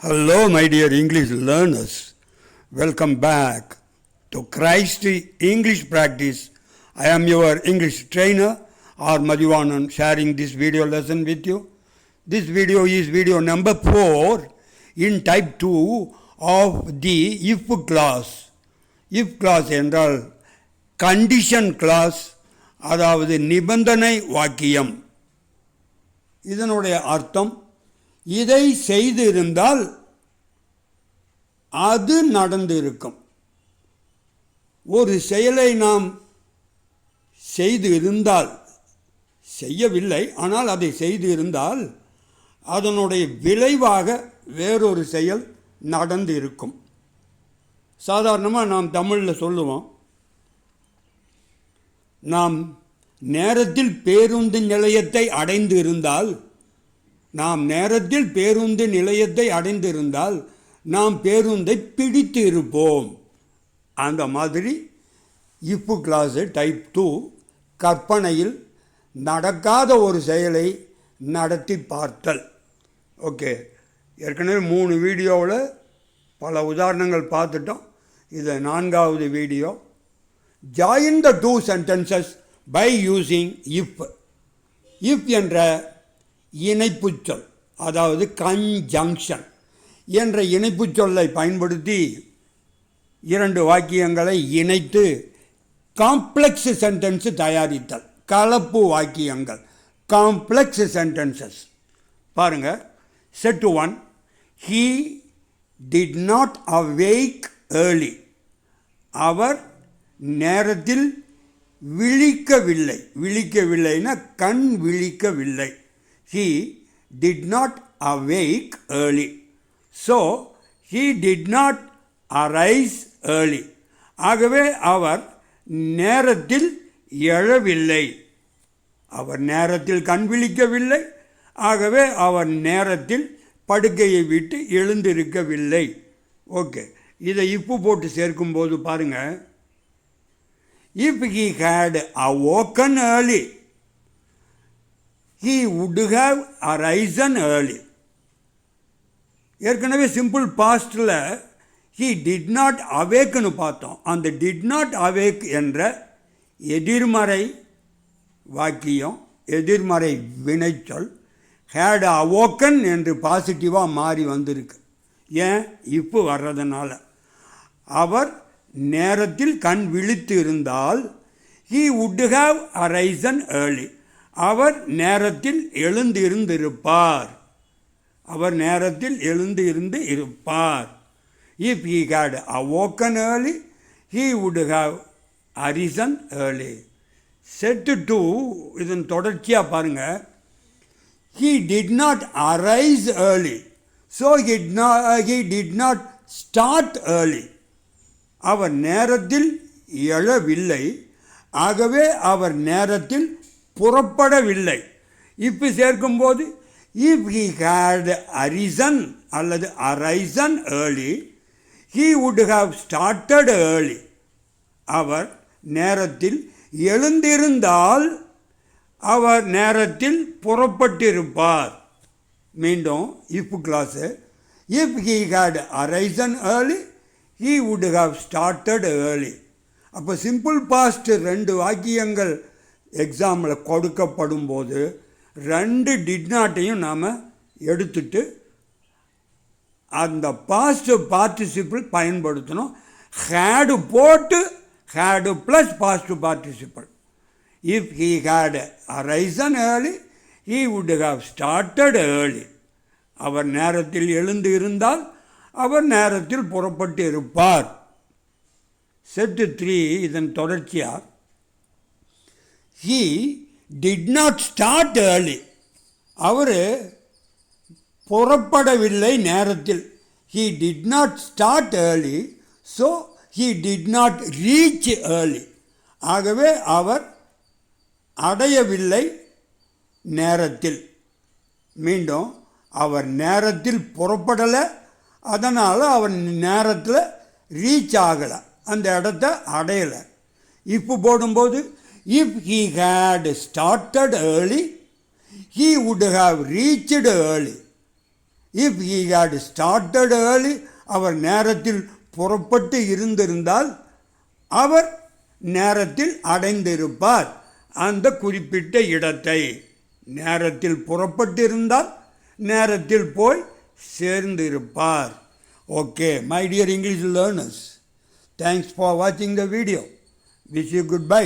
Hello, my dear English learners. Welcome back to Christ English Practice. I am your English trainer, R. Madhivanan, sharing this video lesson with you. This video is video number 4 in type 2 of the if clause. if clause என்றால் condition clause அதாவது நிபந்தனை வாக்கியம் இதனுடைய அர்த்தம் இதை செய்து இருந்தால் அது நடந்து இருக்கும் ஒரு செயலை நாம் செய்து இருந்தால் செய்யவில்லை ஆனால் அதை செய்து இருந்தால் அதனுடைய விளைவாக வேறொரு செயல் நடந்து இருக்கும் சாதாரணமாக நாம் தமிழில் சொல்லுவோம் நாம் நேரத்தில் பேருந்து நிலையத்தை அடைந்து இருந்தால் நாம் நேரத்தில் பேருந்து நிலையத்தை அடைந்திருந்தால் நாம் பேருந்தை பிடித்து இருப்போம் அந்த மாதிரி இப்பு கிளாஸு டைப் டூ கற்பனையில் நடக்காத ஒரு செயலை நடத்தி பார்த்தல். ஓகே ஏற்கனவே மூணு வீடியோவில் பல உதாரணங்கள் பார்த்துட்டோம். இது நான்காவது video. Join the two sentences by using if if என்ற இணைப்புச் சொல் அதாவது கன்ஜங்ஷன் என்ற இணைப்புச் சொல்லை பயன்படுத்தி இரண்டு வாக்கியங்களை இணைத்து காம்ப்ளெக்ஸ் சென்டென்ஸ் தயாரித்தல் கலப்பு வாக்கியங்கள். Complex sentences. பாருங்கள் set one he did not awake early அவர் நேரத்தில் விழிக்கவில்லை. விழிக்கவில்லைன்னா கண் விழிக்கவில்லை. He did not awake early. So, he did not arise early. ஆகவே அவர் நேரத்தில் எழவில்லை. அவர் நேரத்தில் கண் விழிக்கவில்லை. ஆகவே அவர் நேரத்தில் படுக்கையை விட்டு எழுந்திருக்கவில்லை. ஓகே இதை இப்பு போட்டு சேர்க்கும்போது பாருங்கள் if he had awoken early he would have arisen early ஏற்கனவே சிம்பிள் பாஸ்டில் ஹீ டிட் நாட் அவேக்குன்னு பார்த்தோம். அந்த டிட் நாட் அவேக் என்ற எதிர்மறை வாக்கியம் எதிர்மறை வினைச்சொல் ஹேட் அவோக்கன் என்று பாசிட்டிவாக மாறி வந்திருக்கு. ஏன்? இப்போ வர்றதுனால. அவர் நேரத்தில் கண் விழித்து இருந்தால் he would have arisen early அவர் நேரத்தில் எழுந்திருந்திருப்பார். அவர் நேரத்தில் எழுந்து இருந்து இருப்பார். If he had awoken early he would have arisen early set two இதன் தொடர்ச்சியாக பாருங்கள் he did not arise early so he'd நா he did not start early அவர் நேரத்தில் எழவில்லை. ஆகவே அவர் நேரத்தில் புறப்படவில்லை. இப்போ சேர்க்கும்போது இஃப் ஹி ஹேட் அரிசன் அல்லது arisen early he would have started early அவர் நேரத்தில் எழுந்திருந்தால் அவர் நேரத்தில் புறப்பட்டிருப்பார். மீண்டும் if clause if he had arisen early he would have started early அப்போ சிம்பிள் பாஸ்ட் ரெண்டு வாக்கியங்கள் எக்ஸாமில் கொடுக்கப்படும் போது ரெண்டு டிட் நாட்டையும் நாம் எடுத்துட்டு அந்த பாஸ்ட் பார்ட்டிசிபிள் பயன்படுத்தணும். ஹேடு போட்டு had plus past participle if he had arisen early he would have started early அவர் நேரத்தில் எழுந்து இருந்தால் அவர் நேரத்தில் புறப்பட்டு இருப்பார். செட்டு த்ரீ இதன் தொடர்ச்சியாக he did not start early அவர் புறப்படவில்லை நேரத்தில். He did not start early so he did not reach early ஆகவே அவர் அடையவில்லை நேரத்தில். மீண்டும் அவர் நேரத்தில் புறப்படலை அதனால் அவர் நேரத்தில் ரீச் ஆகலை. அந்த இடத்த அடையலை. இப்போ போடும்போது if he had started early he would have reached early. If he had started early அவர் நேரத்தில் புறப்பட்டு இருந்திருந்தால் அவர் நேரத்தில் அடைந்திருப்பார் அந்த குறிப்பிட்ட இடத்தை. நேரத்தில் புறப்பட்டிருந்தால் நேரத்தில் போய் சேர்ந்திருப்பார். Okay my dear English learners thanks for வாட்சிங் the video wish you good bye